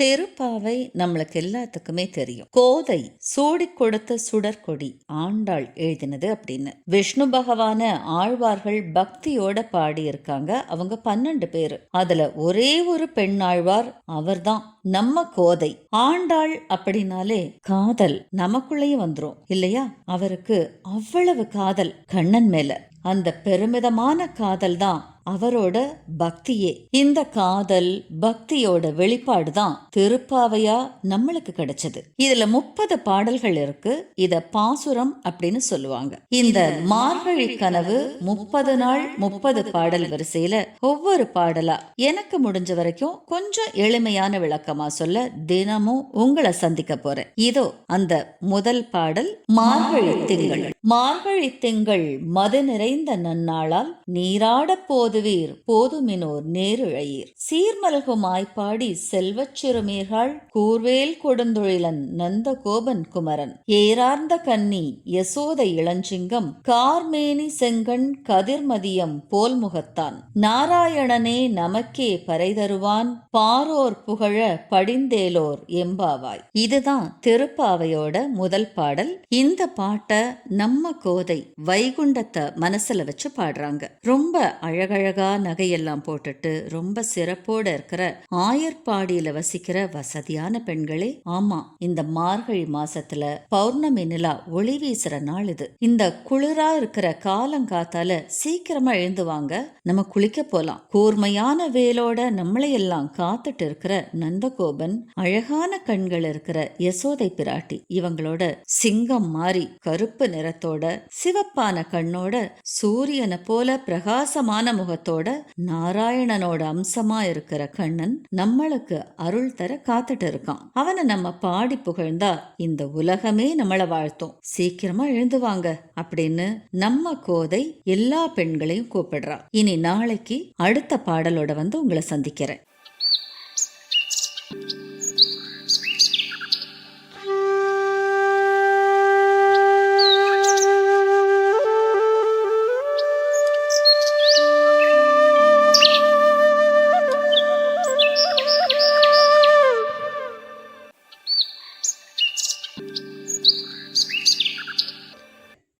திருப்பாவை நம்மளுக்கு எல்லாத்துக்குமே தெரியும். கோதை சூடி கொடுத்த சுடற்கொடி ஆண்டாள் எழுதினது அப்படின்னு. விஷ்ணு பகவான ஆழ்வார்கள் பக்தியோட பாடி இருக்காங்க அவங்க பன்னெண்டு பேரு. அதுல ஒரே ஒரு பெண்ணாழ்வார் அவர்தான். நம்ம கோதை. ஆண்டாள் அப்படின்னாலே காதல் நமக்குள்ளேயே வந்துரும். இல்லையா? அவருக்கு அவ்வளவு காதல் கண்ணன் மேல. அந்த பெருமிதமான காதல் தான் அவரோட பக்தியே. இந்த காதல் பக்தியோட வெளிப்பாடு தான் திருப்பாவையா நம்மளுக்கு கிடைச்சது. இதுல முப்பது பாடல்கள் இருக்கு. இத பாசுரம் அப்படின்னு சொல்லுவாங்க. இந்த மார்கழி கனவு முப்பது நாள் முப்பது பாடல் வரிசையில ஒவ்வொரு பாடலா எனக்கு முடிஞ்ச வரைக்கும் கொஞ்சம் எளிமையான விளக்கமா சொல்ல தினமும் உங்களை சந்திக்க போறேன். இதோ அந்த முதல் பாடல் மார்கழி திங்கள். மார்கழி திங்கள் மது நிறைந்த நன்னாளால் நீராட போதுவீர் போதுமினோர் நேருழையீர். சீர்மல்கும் பாடி செல்வச் சிறுமீர்கள் கூர்வேல் கொடுந்தொழிலன் நந்த கோபன் குமரன். ஏரார்ந்த கன்னி யசோத இளஞ்சிங்கம் கார்மேனி செங்கண் கதிர்மதியம் போல் முகத்தான் நாராயணனே நமக்கே பறை தருவான் பாரோர் புகழ படிந்தேலோர் எம்பாவாய். இதுதான் திருப்பாவையோட முதல் பாடல். இந்த பாட்டை நம்ம கோதை வைகுண்டத்தை மனசுல வச்சு பாடுறாங்க. ரொம்ப அழகழகா நகையெல்லாம் போட்டுட்டு ரொம்ப சிறப்போட இருக்கிற ஆயர்பாடியில வசிக்கிற வசதியான பெண்களே ஆமா இந்த மார்கழி மாசத்துல பௌர்ணமி நிலா ஒளி வீசுற நாள் இது. இந்த குளிரா இருக்கிற காலங்காத்தால சீக்கிரமா எழுந்துவாங்க நம்ம குளிக்க போலாம். கூர்மையான வேலோட நம்மளையெல்லாம் காத்துட்டு இருக்கிற நந்தகோபன் அழகான கண்கள் இருக்கிற யசோதை பிராட்டி இவங்களோட சிங்கம் மாறி கருப்பு நிறத்தோட சிவப்பான கண்ணோட சூரியனை போல பிரகாசமான முகத்தோட நாராயணனோட அம்சமா இருக்கிற கண்ணன் நம்மளுக்கு அருள் தர காத்துட்டு இருக்கான். அவனை நம்ம பாடி புகழ்ந்தா இந்த உலகமே நம்மள வாழ்த்தும். சீக்கிரமா எழுந்துவாங்க அப்படின்னு நம்ம கோதை எல்லா பெண்களையும் கூப்பிடுறா. இனி நாளைக்கு அடுத்த பாடலோட வந்து உங்களை சந்திக்கிறேன்.